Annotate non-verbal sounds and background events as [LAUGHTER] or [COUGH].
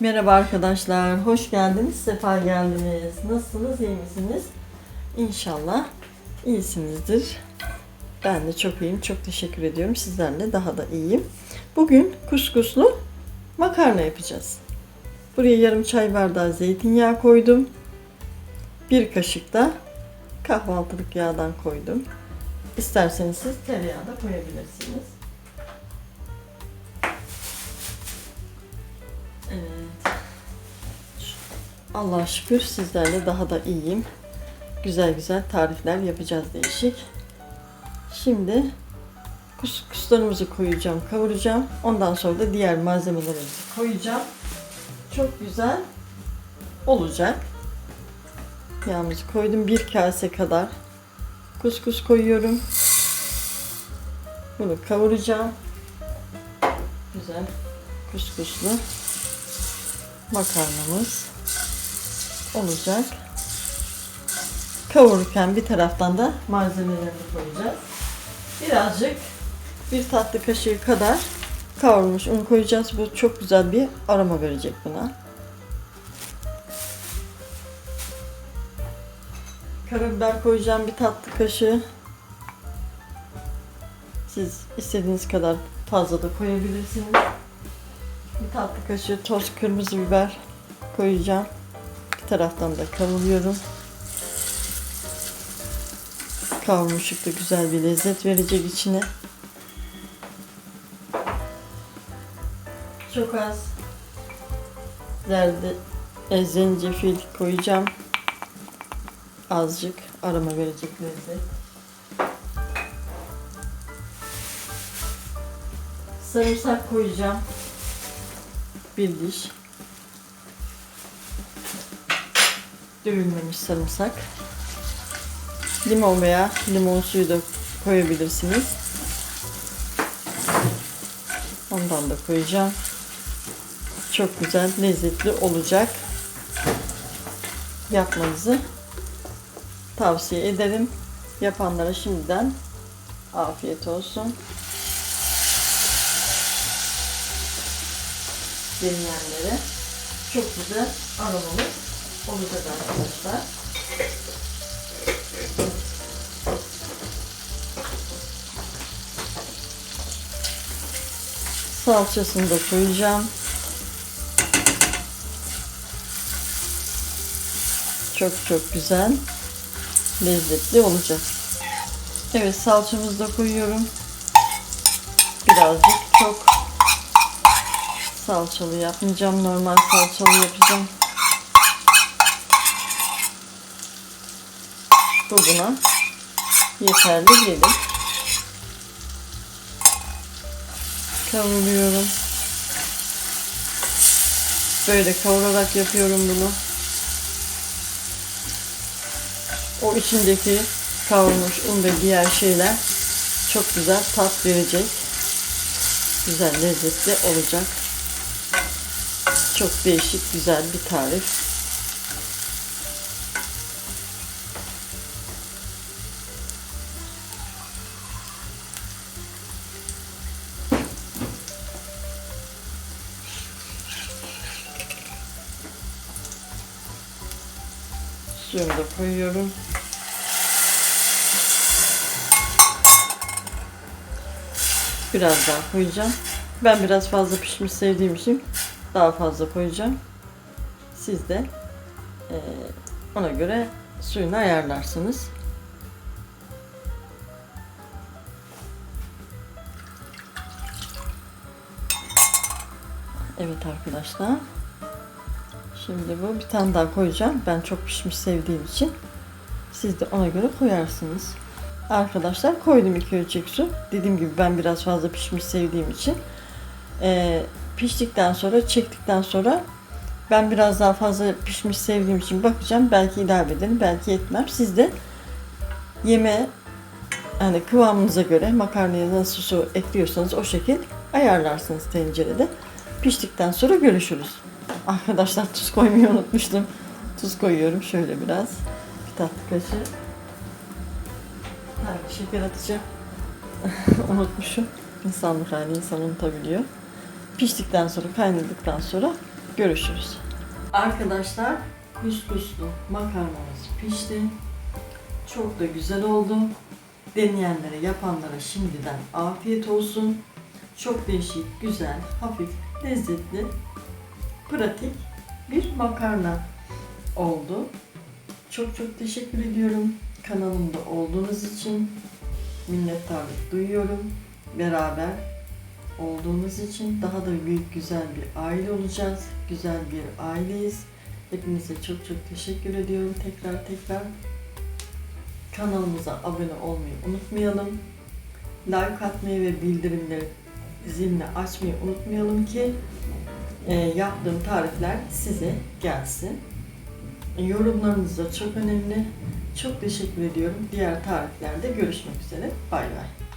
Merhaba arkadaşlar, hoş geldiniz, sefa geldiniz. Nasılsınız, iyi misiniz? İnşallah iyisinizdir. Ben de çok iyiyim, çok teşekkür ediyorum. Sizlerle daha da iyiyim. Bugün kuskuslu makarna yapacağız. Buraya yarım çay bardağı zeytinyağı koydum. Bir kaşık da kahvaltılık yağdan koydum. İsterseniz siz tereyağı da koyabilirsiniz. Allah'a şükür sizlerle daha da iyiyim. Güzel güzel tarifler yapacağız değişik. Şimdi kuskuslarımızı koyacağım, kavuracağım. Ondan sonra da diğer malzemelerimizi koyacağım. Çok güzel olacak. Yağımızı koydum. Bir kase kadar kuskus koyuyorum. Bunu kavuracağım. Güzel kuskuslu makarnamız olacak. Kavururken bir taraftan da malzemelerini koyacağız. Birazcık bir tatlı kaşığı kadar kavrulmuş un koyacağız. Bu çok güzel bir aroma verecek buna. Karabiber koyacağım bir tatlı kaşığı. Siz istediğiniz kadar fazla da koyabilirsiniz. Bir tatlı kaşığı toz kırmızı biber koyacağım. Taraftan da kavuruyorum. Kavrulmuşluk da güzel bir lezzet verecek içine. Çok az zerde, e, zencefil koyacağım. Azıcık aroma verecek lezzet. Sarımsak koyacağım. Bir diş. Dövülmemiş sarımsak. Limon veya limon suyu da koyabilirsiniz. Ondan da koyacağım. Çok güzel, lezzetli olacak. Yapmanızı tavsiye ederim. Yapanlara şimdiden afiyet olsun. Deneyenlere çok güzel aromalı olacak arkadaşlar. Salçasını da koyacağım. Çok çok güzel, lezzetli olacak. Evet salçamızı da koyuyorum. Birazcık çok salçalı yapmayacağım. Normal salçalı yapacağım. Bu buna yeterli gelir. Kavuruyorum. Böyle kavurarak yapıyorum bunu. O içindeki kavrulmuş un ve diğer şeyler çok güzel tat verecek. Güzel lezzetli olacak. Çok değişik güzel bir tarif. Suyunu da koyuyorum. Biraz daha koyacağım. Ben biraz fazla pişmiş sevdiğim için daha fazla koyacağım. Siz de eee, ona göre suyunu ayarlarsınız. Evet arkadaşlar. Şimdi bu bir tane daha koyacağım. Ben çok pişmiş sevdiğim için. Siz de ona göre koyarsınız. Arkadaşlar koydum iki ölçek su. Dediğim gibi ben biraz fazla pişmiş sevdiğim için. Ee, piştikten sonra çektikten sonra ben biraz daha fazla pişmiş sevdiğim için bakacağım. Belki ilave ederim, belki etmem. Siz de yeme hani kıvamınıza göre makarnaya nasıl su ekliyorsanız o şekil ayarlarsınız tencerede. Piştikten sonra görüşürüz. Arkadaşlar tuz koymayı unutmuştum. Tuz koyuyorum şöyle biraz. Bir tatlı kaşığı. Ha, şeker atacağım. [LAUGHS] Unutmuşum. İnsanlık hali insan unutabiliyor. Piştikten sonra kaynadıktan sonra görüşürüz. Arkadaşlar kuskuslu makarnamız pişti. Çok da güzel oldu. Deneyenlere, yapanlara şimdiden afiyet olsun. Çok değişik, güzel, hafif, lezzetli, pratik bir makarna oldu. Çok çok teşekkür ediyorum. Kanalımda olduğunuz için minnettarlık duyuyorum. Beraber olduğumuz için daha da büyük güzel bir aile olacağız. Güzel bir aileyiz. Hepinize çok çok teşekkür ediyorum tekrar tekrar. Kanalımıza abone olmayı unutmayalım. Like atmayı ve bildirimleri zilini açmayı unutmayalım ki yaptığım tarifler size gelsin. Yorumlarınız da çok önemli. Çok teşekkür ediyorum. Diğer tariflerde görüşmek üzere. Bay bay.